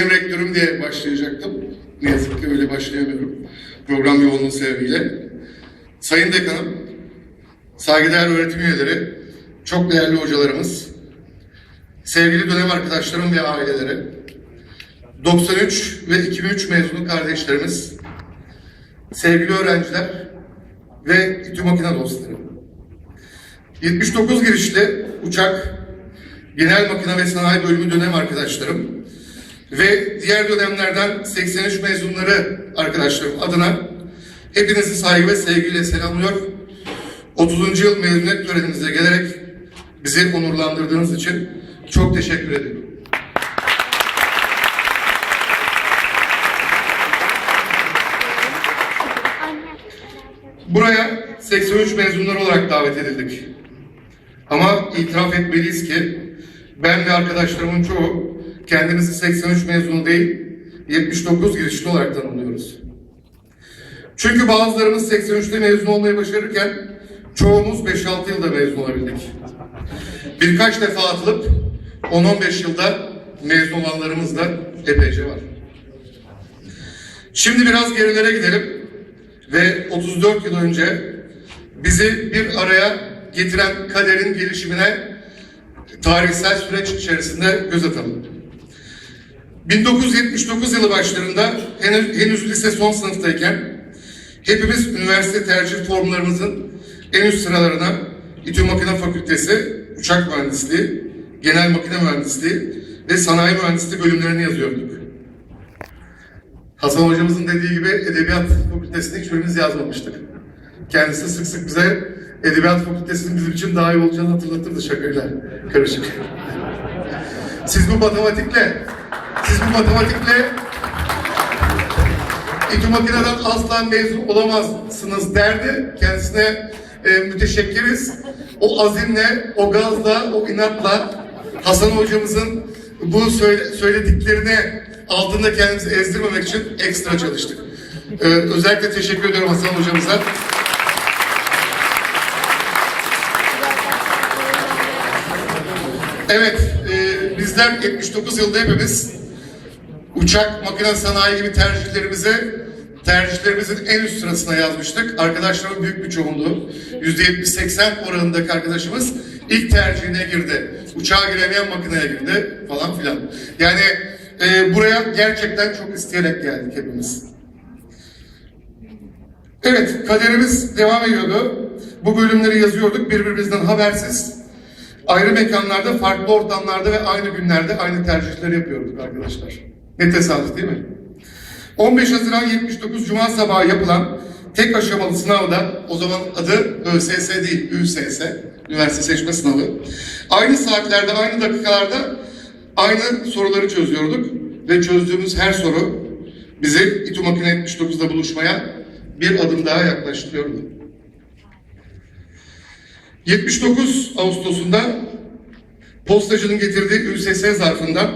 Sayın Rektörüm diye başlayacaktım. Ne yazık ki öyle başlayamıyorum. Program yoğunluğu sebebiyle. Sayın Dekanım, saygıdeğer öğretim üyeleri, çok değerli hocalarımız, sevgili dönem arkadaşlarım ve aileleri, 93 ve 2003 mezunu kardeşlerimiz, sevgili öğrenciler ve İTÜ Makine dostları. 79 girişli uçak, genel makine ve sanayi bölümü dönem arkadaşlarım ve diğer dönemlerden 83 mezunları arkadaşlarım adına hepinizi saygı ve sevgiyle selamlıyor. 30. yıl mezuniyet törenimize gelerek bizi onurlandırdığınız için çok teşekkür ediyorum. Buraya 83 mezunlar olarak davet edildik. Ama itiraf etmeliyiz ki ben ve arkadaşlarımın çoğu kendimizi 83 mezunu değil 79 girişli olarak tanımlıyoruz. Çünkü bazılarımız 83'te mezun olmayı başarırken çoğumuz 5-6 yılda mezun olabildik. Birkaç defa atılıp 10-15 yılda mezun olanlarımız da epeyce var. Şimdi biraz gerilere gidelim ve 34 yıl önce bizi bir araya getiren kaderin gelişimine tarihsel süreç içerisinde göz atalım. 1979 yılı başlarında henüz, henüz lise son sınıftayken hepimiz üniversite tercih formlarımızın en üst sıralarına İTÜ Makine Fakültesi, Uçak Mühendisliği, Genel Makine Mühendisliği ve Sanayi Mühendisliği bölümlerini yazıyorduk. Hasan hocamızın dediği gibi Edebiyat Fakültesini hiçbirimiz yazmamıştık. Kendisi sık sık bize Edebiyat Fakültesinin bizim için daha iyi olacağını hatırlatırdı şakayla karışık. Siz bu matematikle, siz bu matematikle İTÜ Makine'den asla mezun olamazsınız derdi. Kendisine e, müteşekkiriz. O azimle, o gazla, o inatla Hasan hocamızın bu söyle, söylediklerine altında kendimizi ezdirmemek için ekstra çalıştık. Ee, özellikle teşekkür ediyorum Hasan hocamıza. Evet, e, bizler 79 yılda hepimiz uçak, makine sanayi gibi tercihlerimize tercihlerimizin en üst sırasına yazmıştık. Arkadaşlarımın büyük bir çoğunluğu, %70-80 oranındaki arkadaşımız ilk tercihine girdi. Uçağa giremeyen makineye girdi falan filan. Yani e, buraya gerçekten çok isteyerek geldik hepimiz. Evet, kaderimiz devam ediyordu. Bu bölümleri yazıyorduk birbirimizden habersiz. Ayrı mekanlarda, farklı ortamlarda ve aynı günlerde aynı tercihleri yapıyorduk arkadaşlar. Ne tesadüf değil mi? 15 Haziran 79 Cuma sabahı yapılan tek aşamalı sınavda, o zaman adı ÖSS değil, ÜSS, Üniversite Seçme Sınavı. Aynı saatlerde, aynı dakikalarda aynı soruları çözüyorduk ve çözdüğümüz her soru bizi İTÜ Makine 79'da buluşmaya bir adım daha yaklaştırıyordu. 79 Ağustos'unda postacının getirdiği ÜSS zarfından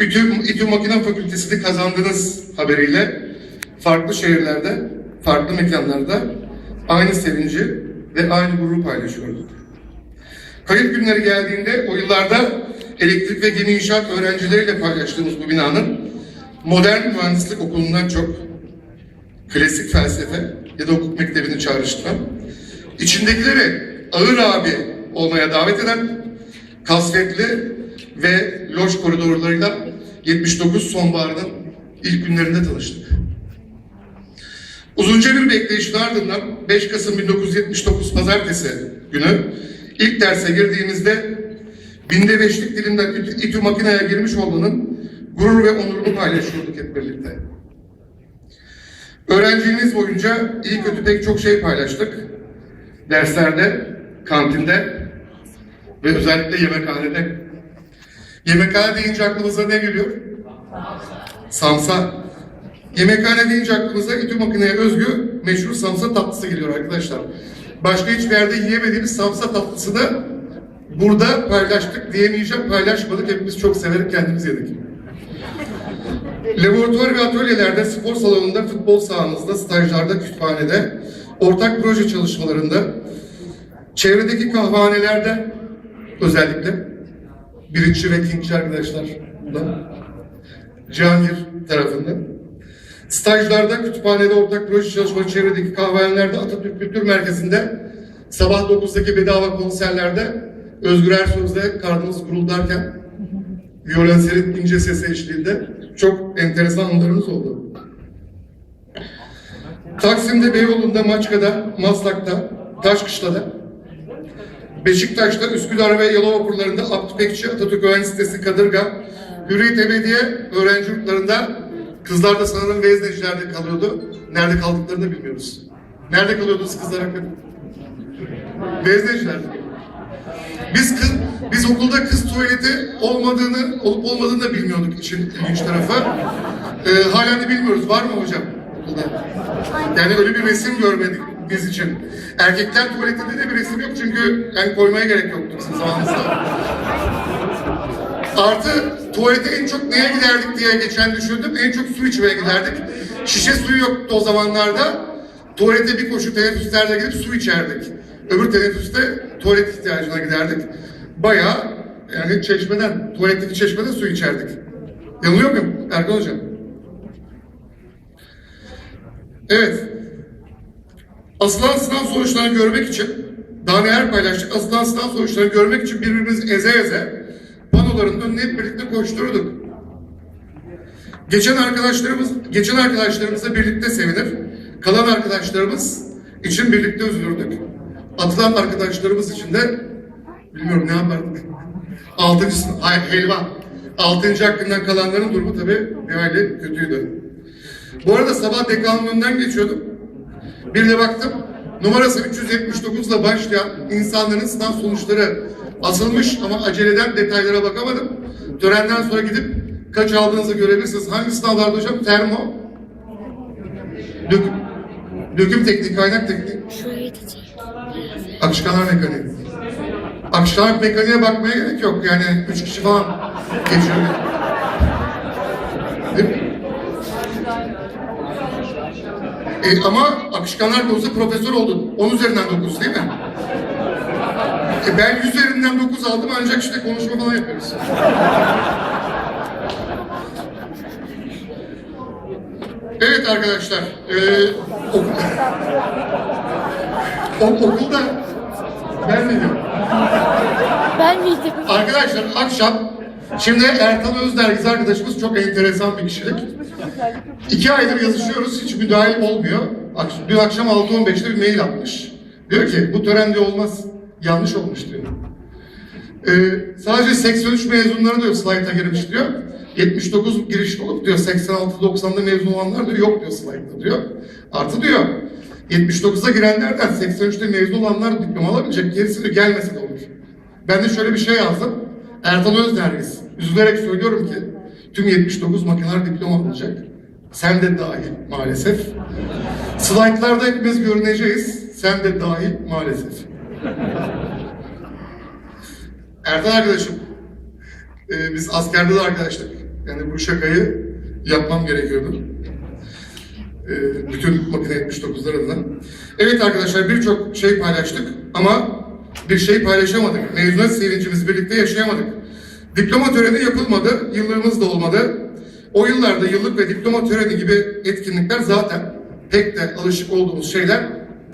İTÜ, İTÜ Makine Fakültesini kazandığınız haberiyle farklı şehirlerde, farklı mekanlarda aynı sevinci ve aynı gururu paylaşıyorduk. Kayıt günleri geldiğinde o yıllarda elektrik ve gemi inşaat öğrencileriyle paylaştığımız bu binanın modern mühendislik okulundan çok klasik felsefe ya da hukuk mektebini çağrıştıran, içindekileri ağır abi olmaya davet eden, kasvetli ve loş koridorlarıyla 79 sonbaharının ilk günlerinde tanıştık. Uzunca bir bekleyişin ardından 5 Kasım 1979 Pazartesi günü ilk derse girdiğimizde binde beşlik dilimden İTÜ, makineye girmiş olmanın gurur ve onurunu paylaşıyorduk hep birlikte. Öğrenciliğimiz boyunca iyi kötü pek çok şey paylaştık. Derslerde, kantinde ve özellikle yemekhanede. Yemekhane deyince aklımıza ne geliyor? Samsa. Yemekhane deyince aklımıza İTÜ makineye özgü meşhur samsa tatlısı geliyor arkadaşlar. Başka hiçbir yerde yiyemediğimiz samsa tatlısını burada paylaştık diyemeyeceğim paylaşmadık. Hepimiz çok severek kendimiz yedik. Laboratuvar ve atölyelerde, spor salonunda, futbol sahamızda, stajlarda, kütüphanede, ortak proje çalışmalarında, çevredeki kahvehanelerde özellikle birinci ve ikinci arkadaşlar burada. Cihangir tarafında. Stajlarda, kütüphanede, ortak proje çalışmaları, çevredeki kahvehanelerde, Atatürk Kültür Merkezi'nde, sabah 9'daki bedava konserlerde, Özgür Ersöz'de karnımız guruldarken, violenslerin ince sesi eşliğinde çok enteresan anılarımız oldu. Taksim'de, Beyoğlu'nda, Maçka'da, Maslak'ta, Taşkışla'da, Beşiktaş'ta, Üsküdar ve Yalova okullarında Abdü Pekçi, Atatürk Öğrenci Sitesi, Kadırga, Hürriyet Ebediye öğrenci yurtlarında kızlar da sanırım Vezneciler'de kalıyordu. Nerede kaldıklarını bilmiyoruz. Nerede kalıyordunuz kızlar hakikaten? Vezneciler'de. Biz kız, biz okulda kız tuvaleti olmadığını, olup olmadığını da bilmiyorduk işin ilginç tarafı. Ee, halen de bilmiyoruz. Var mı hocam? Yani öyle bir resim görmedik biz için. Erkekler tuvaletinde de bir resim yok çünkü yani koymaya gerek yoktu bizim zamanımızda. Artı tuvalete en çok neye giderdik diye geçen düşündüm. En çok su içmeye giderdik. Şişe suyu yoktu o zamanlarda. Tuvalete bir koşu teneffüslerde gidip su içerdik. Öbür teneffüste tuvalet ihtiyacına giderdik. Bayağı yani çeşmeden, tuvaletteki çeşmeden su içerdik. Yanılıyor muyum Erkan Hocam? Evet. Asılan sınav sonuçlarını görmek için, daha neler paylaştık, asılan sınav sonuçlarını görmek için birbirimizi eze eze panoların önüne hep birlikte koşturduk. Geçen arkadaşlarımız, geçen arkadaşlarımızla birlikte sevinir, kalan arkadaşlarımız için birlikte üzülürdük. Atılan arkadaşlarımız için de bilmiyorum ne yapardık. Altıncı hayır helva. Altıncı hakkından kalanların durumu tabii bir hayli kötüydü. Bu arada sabah dekanın önünden geçiyordum. Bir de baktım numarası 379 ile başlayan insanların sınav sonuçları asılmış ama aceleden detaylara bakamadım. Törenden sonra gidip kaç aldığınızı görebilirsiniz. Hangi sınavlarda hocam? Termo, döküm, döküm tekniği, kaynak gidecek. akışkanlar mekaniği. Akışkanlar mekaniğe bakmaya gerek yok. Yani üç kişi falan geçiyor. Değil mi? E, ama akışkanlar konusunda profesör oldun. 10 üzerinden 9 değil mi? E, ben 100 üzerinden 9 aldım ancak işte konuşma falan yapıyoruz. Evet arkadaşlar. E, ok- o- okulda ben diyorum? Ben miydim? Arkadaşlar akşam şimdi Ertan Özdergiz arkadaşımız çok enteresan bir kişilik. İki aydır yazışıyoruz hiç müdahil olmuyor. Dün akşam 6.15'te bir mail atmış. Diyor ki bu tören olmaz. Yanlış olmuş diyor. Ee, sadece 83 mezunları diyor slayta girmiş diyor. 79 giriş olup diyor 86-90'da mezun olanlar diyor yok diyor slaytta diyor. Artı diyor 79'a girenlerden 83'te mezun olanlar diploma alabilecek gerisi diyor gelmese de olur. Ben de şöyle bir şey yazdım. Ertan Özdergiz. Üzülerek söylüyorum ki tüm 79 makineler diploma alacak. Sen de dahil maalesef. Slaytlarda hepimiz görüneceğiz. Sen de dahil maalesef. Ertan arkadaşım, e, biz askerde de arkadaştık. Yani bu şakayı yapmam gerekiyordu. E, bütün makine 79'lar adına. Evet arkadaşlar birçok şey paylaştık ama bir şey paylaşamadık. Mezuniyet sevincimizi birlikte yaşayamadık. Diploma töreni yapılmadı, yıllığımız da olmadı. O yıllarda yıllık ve diploma töreni gibi etkinlikler zaten pek de alışık olduğumuz şeyler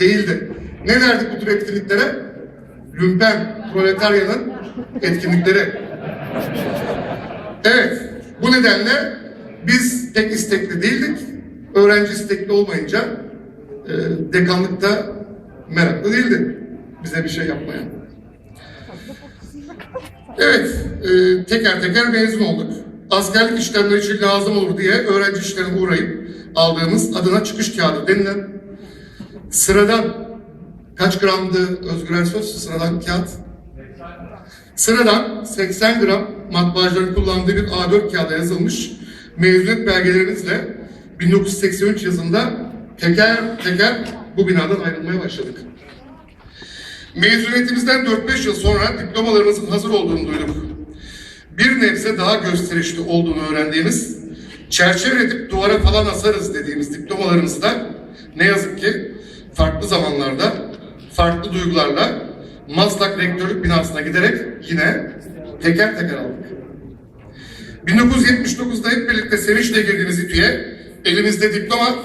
değildi. Ne derdik bu tür etkinliklere? Lümpen, proletaryanın etkinlikleri. Evet, bu nedenle biz pek istekli değildik. Öğrenci istekli olmayınca e, dekanlıkta meraklı değildi bize bir şey yapmaya. Evet, e, teker teker mezun olduk. Askerlik işlemleri için lazım olur diye öğrenci işlerine uğrayıp aldığımız adına çıkış kağıdı denilen sıradan kaç gramdı Özgür Ersöz sıradan kağıt? Sıradan 80 gram matbaacıların kullandığı bir A4 kağıda yazılmış mezuniyet belgelerimizle 1983 yazında teker teker bu binadan ayrılmaya başladık. Mezuniyetimizden 4-5 yıl sonra diplomalarımızın hazır olduğunu duyduk. Bir nebze daha gösterişli olduğunu öğrendiğimiz, çerçeve edip duvara falan asarız dediğimiz diplomalarımızı da ne yazık ki farklı zamanlarda, farklı duygularla Maslak Rektörlük binasına giderek yine teker teker aldık. 1979'da hep birlikte sevinçle girdiğimiz İTÜ'ye elimizde diploma,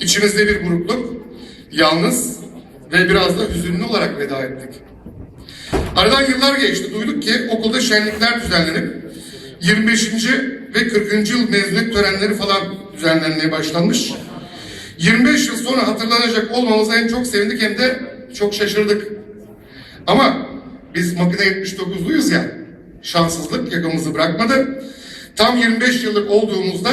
içimizde bir burukluk, yalnız ve biraz da hüzünlü olarak veda ettik. Aradan yıllar geçti. Duyduk ki okulda şenlikler düzenlenip 25. ve 40. yıl mezuniyet törenleri falan düzenlenmeye başlanmış. 25 yıl sonra hatırlanacak olmamıza hem çok sevindik hem de çok şaşırdık. Ama biz makine 79'luyuz ya, şanssızlık yakamızı bırakmadı. Tam 25 yıllık olduğumuzda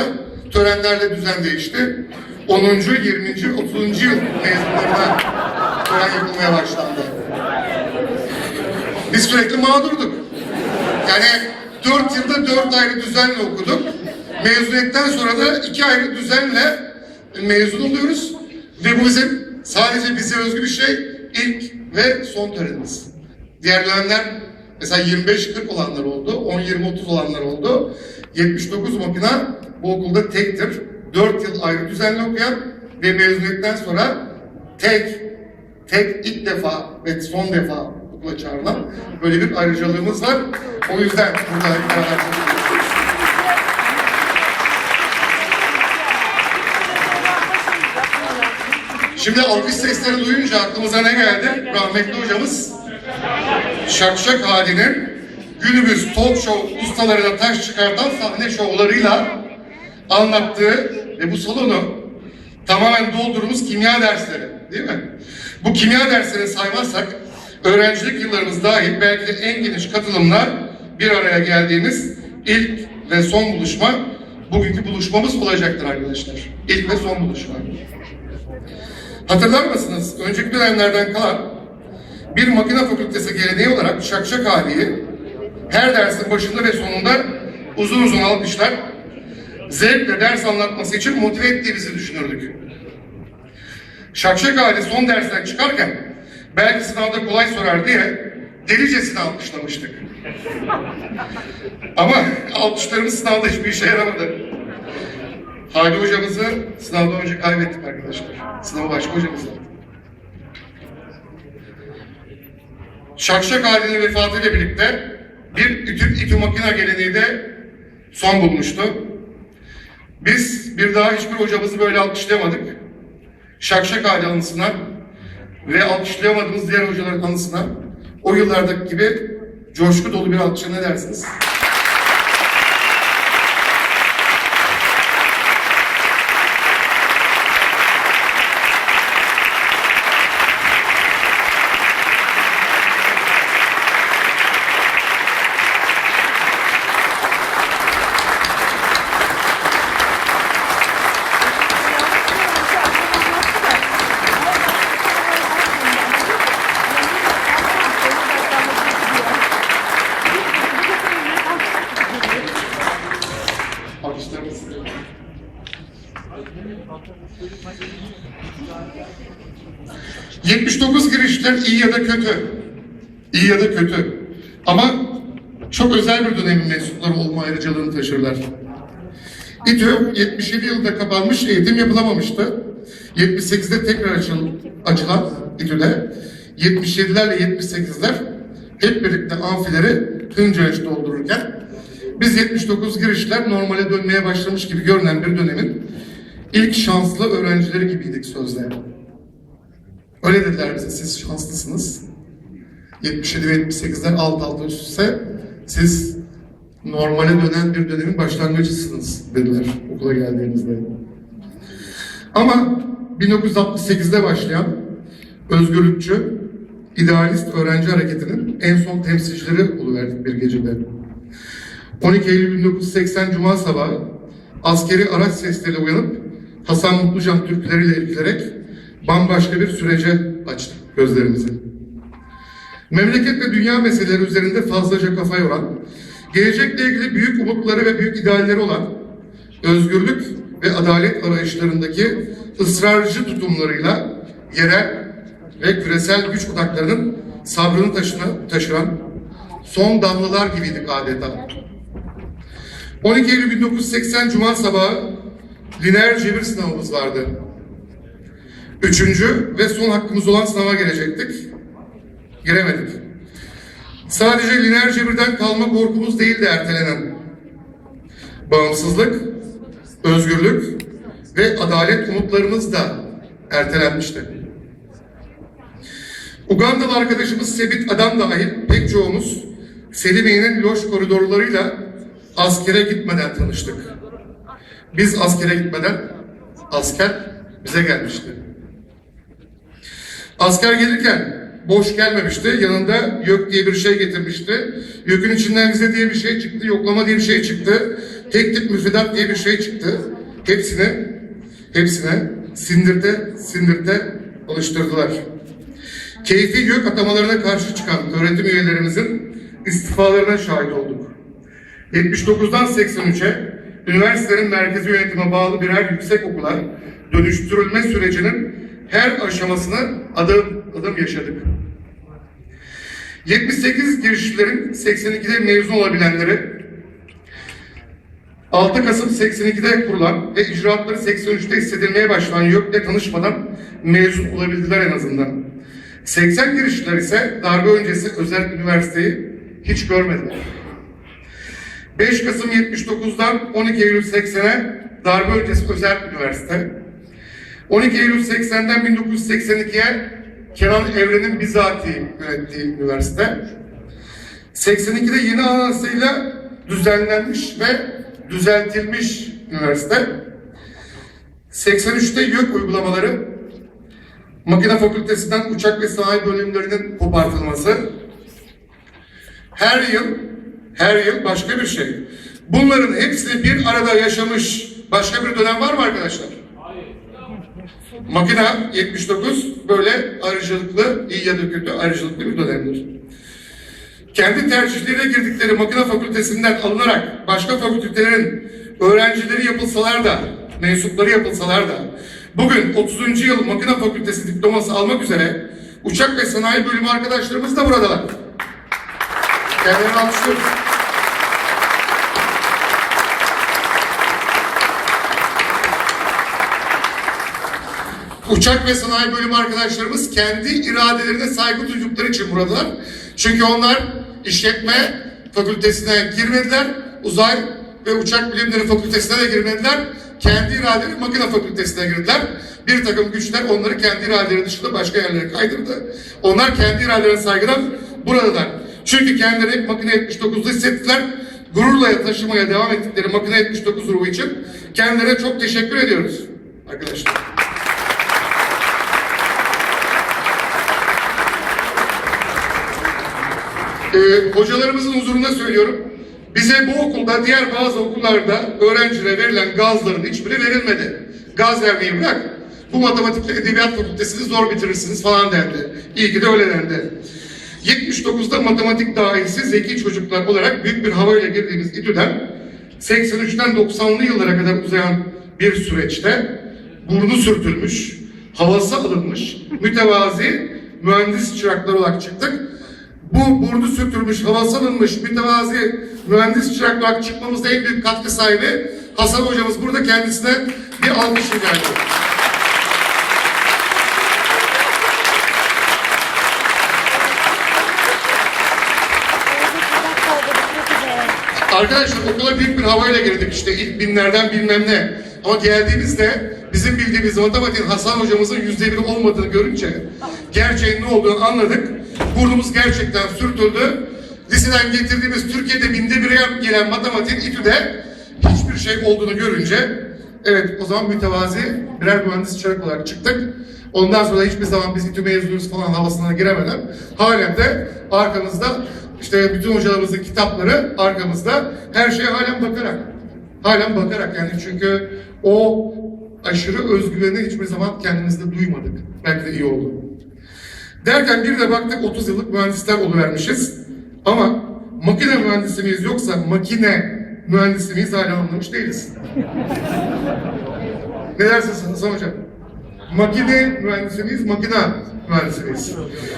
törenlerle düzen değişti. 10. 20. 30. yıl mezunlarına tören yapılmaya başlandı. Biz sürekli mağdurduk. Yani dört yılda dört ayrı düzenle okuduk. Mezuniyetten sonra da iki ayrı düzenle mezun oluyoruz. Ve bu bizim sadece bize özgü bir şey. ilk ve son törenimiz. Diğer mesela 25-40 olanlar oldu, 10-20-30 olanlar oldu. 79 makina bu okulda tektir. 4 yıl ayrı düzenle okuyan ve mezuniyetten sonra tek tek ilk defa ve son defa okula çağrılan böyle bir ayrıcalığımız var. O yüzden burada. Şimdi alkış sesleri duyunca aklımıza ne geldi? Rahmetli hocamız Şakşak Hadi'nin günümüz talk show ustalarına taş çıkartan sahne şovlarıyla anlattığı ve bu salonu tamamen doldurduğumuz kimya dersleri değil mi? Bu kimya derslerini saymazsak öğrencilik yıllarımız dahil belki de en geniş katılımla bir araya geldiğimiz ilk ve son buluşma bugünkü buluşmamız olacaktır arkadaşlar. İlk ve son buluşma. Hatırlar mısınız? Önceki dönemlerden kalan bir makine fakültesi geleneği olarak şakşak haliyi her dersin başında ve sonunda uzun uzun alkışlar zevkle ders anlatması için motive ettiğimizi düşünürdük. Şakşak hali son dersten çıkarken belki sınavda kolay sorar diye delicesine alkışlamıştık. Ama alkışlarımız sınavda hiçbir işe yaramadı. Hadi hocamızı sınavdan önce kaybettik arkadaşlar. Sınavı başka hocamız yaptı. Şakşak halinin vefatıyla birlikte bir İTÜ, İTÜ makina geleneği de son bulmuştu. Biz bir daha hiçbir hocamızı böyle alkışlayamadık. Şakşak hali anısına ve alkışlayamadığımız diğer hocaların anısına o yıllardaki gibi coşku dolu bir alkışa ne dersiniz? Alkışlarımız. ...79 girişler iyi ya da kötü. İyi ya da kötü. Ama çok özel bir dönemin mensupları olma ayrıcalığını taşırlar. İTÜ 77 yılında kapanmış, eğitim yapılamamıştı. 78'de tekrar açıl, açılan İTÜ'de 77'lerle 78'ler hep birlikte amfileri hınç doldururken biz 79 girişler normale dönmeye başlamış gibi görünen bir dönemin ilk şanslı öğrencileri gibiydik sözde. Öyle dediler bize, siz şanslısınız. 77 ve 78'ler alt alta üst üste siz normale dönen bir dönemin başlangıcısınız dediler okula geldiğimizde. Ama 1968'de başlayan özgürlükçü, idealist öğrenci hareketinin en son temsilcileri oluverdik bir gecede. 12 Eylül 1980 Cuma sabahı askeri araç sesleriyle uyanıp Hasan Mutlucan türküleriyle ilgilenerek bambaşka bir sürece açtık gözlerimizi. Memleket ve dünya meseleleri üzerinde fazlaca kafa yoran, gelecekle ilgili büyük umutları ve büyük idealleri olan, özgürlük ve adalet arayışlarındaki ısrarcı tutumlarıyla yerel ve küresel güç odaklarının sabrını taşına, taşıran son damlalar gibiydik adeta. 12 Eylül 1980 Cuma sabahı lineer cebir sınavımız vardı. Üçüncü ve son hakkımız olan sınava girecektik. Giremedik. Sadece lineer cebirden kalma korkumuz değildi ertelenen. bağımsızlık, özgürlük ve adalet umutlarımız da ertelenmişti. Ugandalı arkadaşımız Sebit Adam dahil pek çoğumuz Selimiye'nin loş koridorlarıyla askere gitmeden tanıştık. Biz askere gitmeden asker bize gelmişti. Asker gelirken boş gelmemişti. Yanında YÖK diye bir şey getirmişti. YÖK'ün içinden vize diye bir şey çıktı. Yoklama diye bir şey çıktı. Tek tip müfredat diye bir şey çıktı. Hepsini, hepsine sindirte, sindirte alıştırdılar. Keyfi YÖK atamalarına karşı çıkan öğretim üyelerimizin istifalarına şahit olduk. 79'dan 83'e üniversitenin merkezi yönetime bağlı birer yüksek okula dönüştürülme sürecinin her aşamasını adım adım yaşadık. 78 girişlerin 82'de mezun olabilenleri 6 Kasım 82'de kurulan ve icraatları 83'te hissedilmeye başlayan YÖK'le tanışmadan mezun olabildiler en azından. 80 girişler ise darbe öncesi özel üniversiteyi hiç görmediler. 5 Kasım 79'dan 12 Eylül 80'e darbe öncesi özel üniversite. 12 Eylül 80'den 1982'ye Kenan Evren'in bizatihi yönettiği üniversite. 82'de yeni anayasayla düzenlenmiş ve düzeltilmiş üniversite. 83'te YÖK uygulamaları, makine fakültesinden uçak ve sanayi bölümlerinin kopartılması, her yıl, her yıl başka bir şey. Bunların hepsini bir arada yaşamış başka bir dönem var mı arkadaşlar? Makina 79 böyle ayrıcalıklı, iyi ya da kötü ayrıcalıklı bir dönemdir. Kendi tercihleriyle girdikleri makine fakültesinden alınarak başka fakültelerin öğrencileri yapılsalar da, mensupları yapılsalar da bugün 30. yıl makine fakültesi diploması almak üzere uçak ve sanayi bölümü arkadaşlarımız da buradalar. Kendilerini alkışlıyoruz. Uçak ve sanayi bölümü arkadaşlarımız kendi iradelerine saygı duydukları için buradalar. Çünkü onlar işletme fakültesine girmediler. Uzay ve uçak bilimleri fakültesine de girmediler. Kendi iradeleri makine fakültesine girdiler. Bir takım güçler onları kendi iradeleri dışında başka yerlere kaydırdı. Onlar kendi iradelerine saygıdan buradalar. Çünkü kendileri hep makine 79'da hissettiler. Gururla taşımaya devam ettikleri makine 79 ruhu için kendilerine çok teşekkür ediyoruz arkadaşlar. Ee, hocalarımızın huzurunda söylüyorum. Bize bu okulda, diğer bazı okullarda öğrencilere verilen gazların hiçbiri verilmedi. Gaz vermeyi bırak. Bu matematikle edebiyat fakültesini zor bitirirsiniz falan dendi. İyi ki de öyle dendi. 79'da matematik dahilsi zeki çocuklar olarak büyük bir havayla girdiğimiz İTÜ'den 83'ten 90'lı yıllara kadar uzayan bir süreçte burnu sürtülmüş, havası alınmış, mütevazi mühendis çırakları olarak çıktık. Bu burnu sürtülmüş, havası alınmış, mütevazi mühendis çırak olarak çıkmamızda en büyük katkı sahibi Hasan hocamız. Burada kendisine bir alkış rica ediyorum. Arkadaşlar okula büyük bir havayla girdik işte ilk binlerden bilmem ne. Ama geldiğimizde bizim bildiğimiz matematiğin Hasan hocamızın yüzde biri olmadığını görünce gerçeğin ne olduğunu anladık. Burnumuz gerçekten sürtüldü. Liseden getirdiğimiz Türkiye'de binde bire gelen matematiğin İTÜ'de hiçbir şey olduğunu görünce evet o zaman mütevazi birer mühendis çırak olarak çıktık. Ondan sonra hiçbir zaman biz İTÜ mezunuyuz falan havasına giremeden halen de arkamızda işte bütün hocalarımızın kitapları arkamızda her şeye halen bakarak halen bakarak yani çünkü o aşırı özgüveni hiçbir zaman kendimizde duymadık. Belki de iyi oldu. Derken bir de baktık 30 yıllık mühendisler oluvermişiz. Ama makine mühendisi miyiz yoksa makine mühendisi miyiz hala anlamış değiliz. ne dersiniz Hasan Hocam? Makine mühendisi miyiz, makine mühendisi miyiz?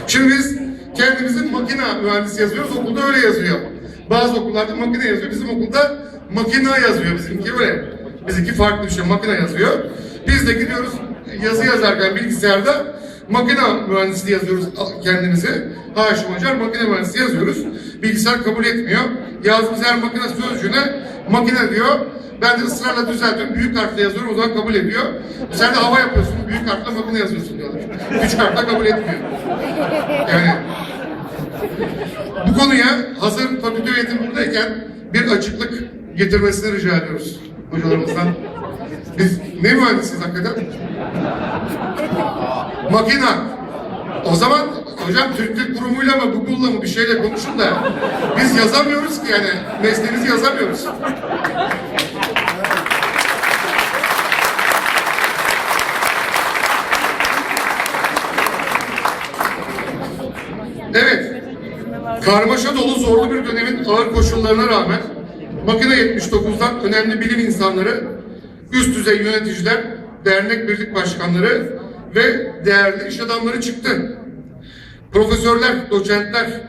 Şimdi biz kendimizin makine mühendisi yazıyoruz, okulda öyle yazıyor. Bazı okullarda makine yazıyor, bizim okulda makine yazıyor bizimki öyle. Bizimki farklı bir şey, makine yazıyor. Biz de gidiyoruz yazı yazarken bilgisayarda makine mühendisliği yazıyoruz kendimizi. Haşim Hocam makine mühendisliği yazıyoruz. Bilgisayar kabul etmiyor. Yazdığımız her makine sözcüğüne makine diyor. Ben de ısrarla düzeltiyorum. Büyük harfle yazıyorum. O zaman kabul ediyor. Sen de hava yapıyorsun. Büyük harfle makine yazıyorsun diyorlar. Küçük harfle kabul etmiyor. Yani bu konuya hazır fakülte üyetim buradayken bir açıklık getirmesini rica ediyoruz hocalarımızdan. Biz ne mühendisiyiz hakikaten? Makina. O zaman hocam Türk Dil Kurumu'yla mı Google'la mı bir şeyle konuşun da biz yazamıyoruz ki yani mesleğimizi yazamıyoruz. Evet. Karmaşa dolu zorlu bir dönemin ağır koşullarına rağmen Makine 79'dan önemli bilim insanları, üst düzey yöneticiler, dernek birlik başkanları ve değerli iş adamları çıktı. Profesörler, doçentler,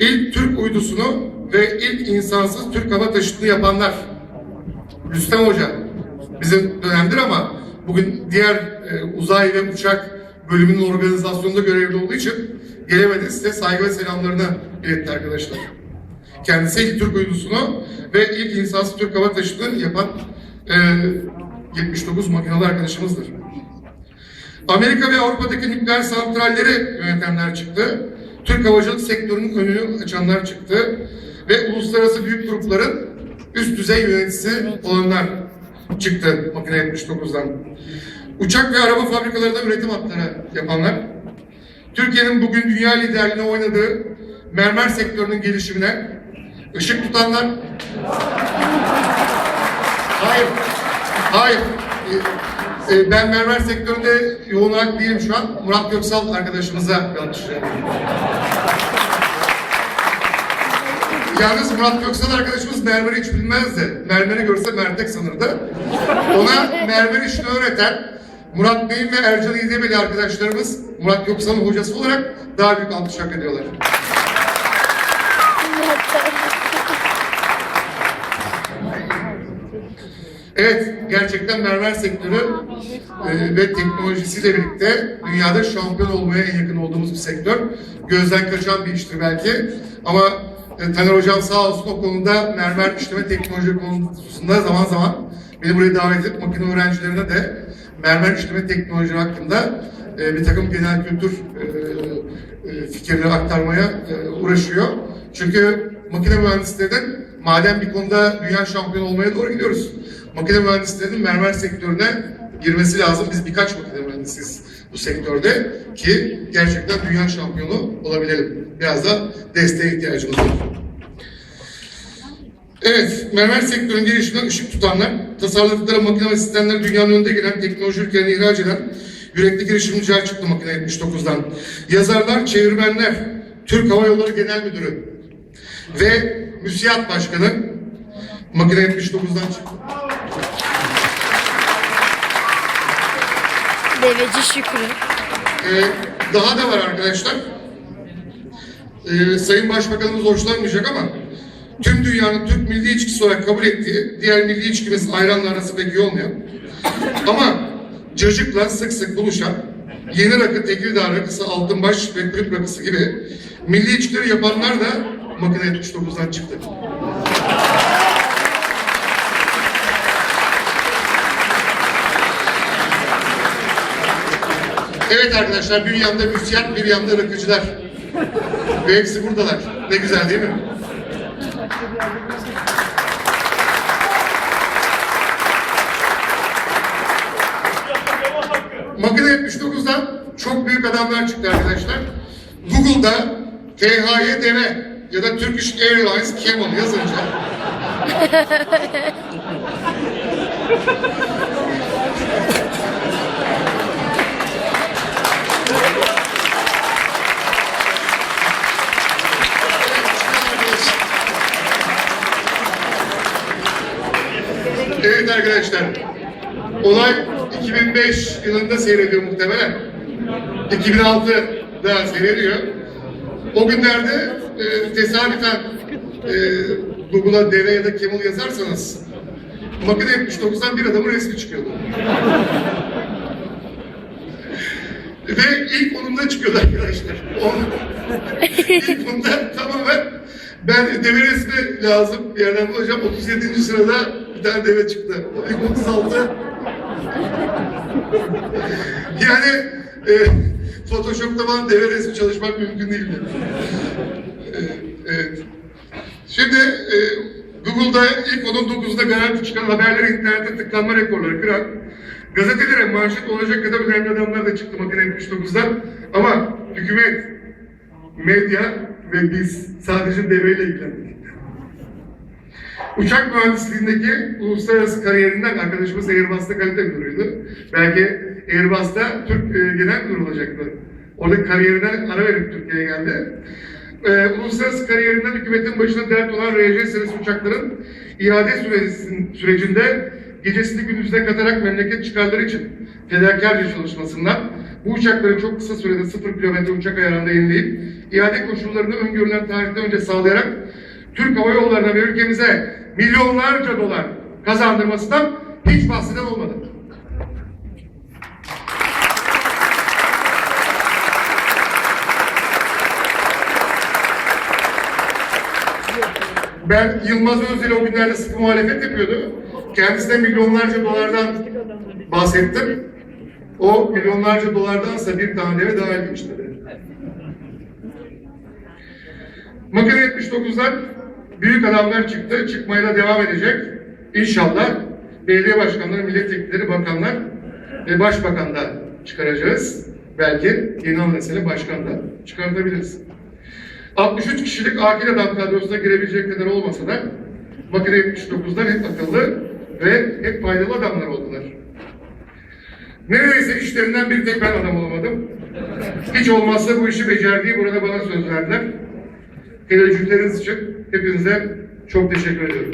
ilk Türk uydusunu ve ilk insansız Türk hava taşıtını yapanlar. Rüstem Hoca bizim dönemdir ama bugün diğer e, uzay ve uçak bölümünün organizasyonunda görevli olduğu için gelemedi. Size saygı ve selamlarını iletti arkadaşlar. Kendisi ilk Türk uydusunu ve ilk insansız Türk hava taşıtını yapan e, 79 makinalı arkadaşımızdır. Amerika ve Avrupa'daki nükleer santralleri yönetenler çıktı. Türk havacılık sektörünün önünü açanlar çıktı. Ve uluslararası büyük grupların üst düzey yöneticisi olanlar çıktı makine 79'dan. Uçak ve araba fabrikalarında üretim hatları yapanlar. Türkiye'nin bugün dünya liderliğine oynadığı mermer sektörünün gelişimine ışık tutanlar. Hayır. Hayır. Ee, e, ben mermer sektöründe yoğun olarak değilim şu an. Murat Göksal arkadaşımıza verelim. Yalnız Murat Göksal arkadaşımız mermeri hiç bilmezdi. Mermeri görse mertek sanırdı. Ona mermer işini öğreten Murat Bey'in ve Ercan İdemeli arkadaşlarımız Murat Göksal'ın hocası olarak daha büyük alkış hak ediyorlar. Evet, gerçekten mermer sektörü e, ve teknolojisiyle birlikte dünyada şampiyon olmaya en yakın olduğumuz bir sektör. Gözden kaçan bir iştir belki ama e, Taner Hocam sağ olsun o konuda mermer işleme teknoloji konusunda zaman zaman beni buraya davet edip makine öğrencilerine de mermer işleme teknoloji hakkında e, bir takım genel kültür e, fikirleri aktarmaya uğraşıyor. Çünkü makine mühendislerinin madem bir konuda dünya şampiyonu olmaya doğru gidiyoruz. Makine mühendislerinin mermer sektörüne girmesi lazım. Biz birkaç makine mühendisiyiz bu sektörde ki gerçekten dünya şampiyonu olabilelim. Biraz da desteğe ihtiyacımız var. Evet, mermer sektörün gelişimine ışık tutanlar, tasarladıkları makine ve sistemler dünyanın önünde gelen teknoloji ülkelerine ihraç eden yürekli girişimciler çıktı makine 79'dan. Yazarlar, çevirmenler, Türk Hava Yolları Genel Müdürü ve müsiyat başkanı makine 79'dan çıktı. Deveci Şükrü. Ee, daha da var arkadaşlar. Ee, Sayın Başbakanımız hoşlanmayacak ama tüm dünyanın Türk milli içkisi olarak kabul ettiği diğer milli içkimiz ayranla arası pek iyi olmayan ama cacıkla sık sık buluşan yeni rakı, Tekirdağ rakısı, Altınbaş ve Kırık rakısı gibi milli içkileri yapanlar da makine 79'dan çıktı. Evet arkadaşlar bir yanda müsiyat bir yanda rakıcılar. Ve hepsi buradalar. Ne güzel değil mi? Makine 79'dan çok büyük adamlar çıktı arkadaşlar. Google'da THYDV ya da Turkish Airlines Camel yazınca 2005 yılında seyrediyor muhtemelen. 2006'da seyrediyor. O günlerde e, tesadüfen e, Google'a deve ya da camel yazarsanız makine 79'dan bir adamın resmi çıkıyordu. Ve ilk onumda çıkıyordu arkadaşlar. İlk onda tamamen ben deve resmi lazım bir yerden bulacağım. 37. sırada bir tane deve çıktı. O 36. yani e, Photoshop'ta falan deve resmi çalışmak mümkün değildi. E, evet. Şimdi e, Google'da ilk 19'da garanti çıkan haberleri internette tıklanma rekorları kıran gazetelere manşet olacak kadar önemli adamlar da çıktı makine 79'dan ama hükümet, medya ve biz sadece deveyle ilgilendik. Uçak mühendisliğindeki uluslararası kariyerinden arkadaşımız Airbus'ta kalite müdürüydü. Belki Airbus'ta Türk e, genel müdür olacaktı. Orada kariyerinden ara verip Türkiye'ye geldi. E, uluslararası kariyerinden hükümetin başına dert olan RJ serisi uçakların iade sürecinde gecesini gündüzüne katarak memleket çıkarları için fedakarca çalışmasından bu uçakları çok kısa sürede sıfır kilometre uçak ayarında yenileyip iade koşullarını öngörülen tarihten önce sağlayarak Türk Hava Yolları'na ve ülkemize milyonlarca dolar kazandırmasından hiç bahseden olmadı. Ben Yılmaz Özdil o günlerde sıkı muhalefet yapıyordu. Kendisine milyonlarca dolardan bahsettim. O milyonlarca dolardansa bir tane deve daha ilginç dedi. Makine 79'dan büyük adamlar çıktı. Çıkmaya da devam edecek. İnşallah belediye başkanları, milletvekilleri, bakanlar ve başbakan da çıkaracağız. Belki yeni mesele başkan da çıkartabiliriz. 63 kişilik akil adam kadrosuna girebilecek kadar olmasa da makine 79'dan hep akıllı ve hep faydalı adamlar oldular. Neredeyse işlerinden bir tek ben adam olamadım. Hiç olmazsa bu işi becerdiği burada bana söz verdiler. Teveccühleriniz için hepinize çok teşekkür ediyorum.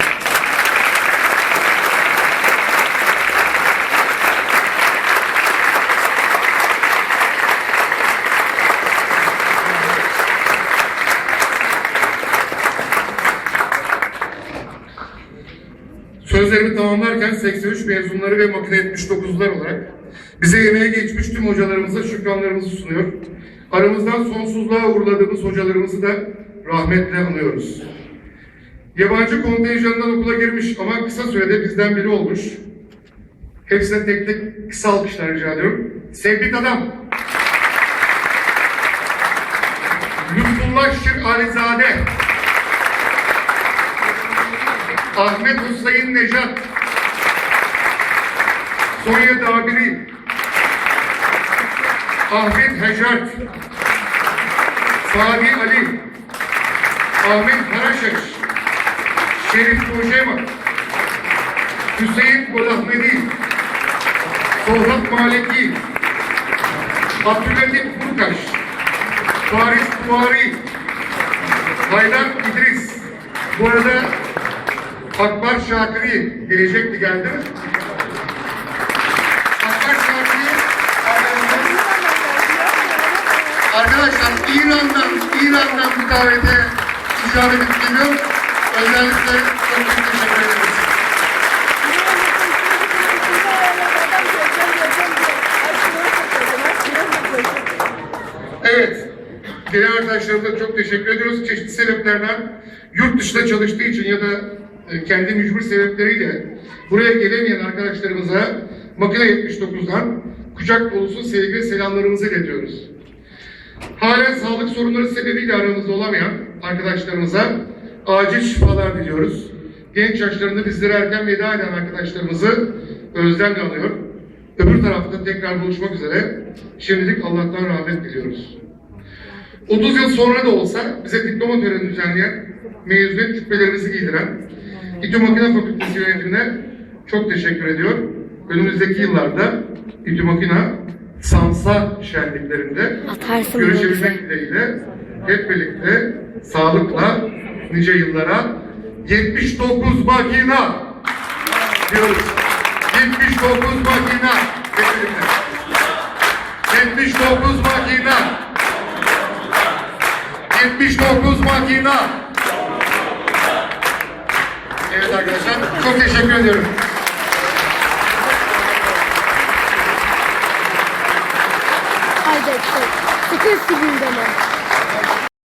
Sözlerimi tamamlarken 83 mezunları ve makine 79'lar olarak bize yemeğe geçmiş tüm hocalarımıza şükranlarımızı sunuyor. Aramızdan sonsuzluğa uğurladığımız hocalarımızı da rahmetle anıyoruz. Yabancı kontenjandan okula girmiş ama kısa sürede bizden biri olmuş. Hepsine tek tek kısa alkışlar rica ediyorum. Sevdik adam. Lütfullah Şir Alizade. Ahmet Hüseyin Necat, Sonya Dabiri, Ahmet Hecart, Sadi Ali, Ahmet Karaşaş, Şerif Kocaman, Hüseyin Golahmedi, Sohrat Maleki, Abdülhatif Furkaş, Faris Buhari, Haydar İdris. Bu arada Akbar Şakiri gelecekti geldi. Akbar Şakiri arkadaşlar İran'dan İran'dan bu davete edip geliyor. Özellikle çok çok teşekkür ederiz. Evet. Gelen arkadaşlarımıza çok teşekkür ediyoruz. Çeşitli sebeplerden yurt dışında çalıştığı için ya da e, kendi mücbir sebepleriyle buraya gelemeyen arkadaşlarımıza Makine 79'dan kucak dolusu sevgi selamlarımızı iletiyoruz. Halen sağlık sorunları sebebiyle aramızda olamayan arkadaşlarımıza acil şifalar diliyoruz. Genç yaşlarında bizlere erken veda eden arkadaşlarımızı özlemle anıyor. Öbür tarafta tekrar buluşmak üzere şimdilik Allah'tan rahmet diliyoruz. 30 yıl sonra da olsa bize diploma töreni düzenleyen, mezuniyet cübbelerimizi giydiren İTÜ Makine Fakültesi yönetimine çok teşekkür ediyor. Önümüzdeki yıllarda İTÜ Makina Sansa şenliklerinde Atarsın görüşebilmek dileğiyle hep birlikte sağlıkla nice yıllara 79 makina diyoruz. 79 makina hep birlikte. 79 makina 79 makina. Evet arkadaşlar çok teşekkür ediyorum. Haydi. Sıkı sivil deme.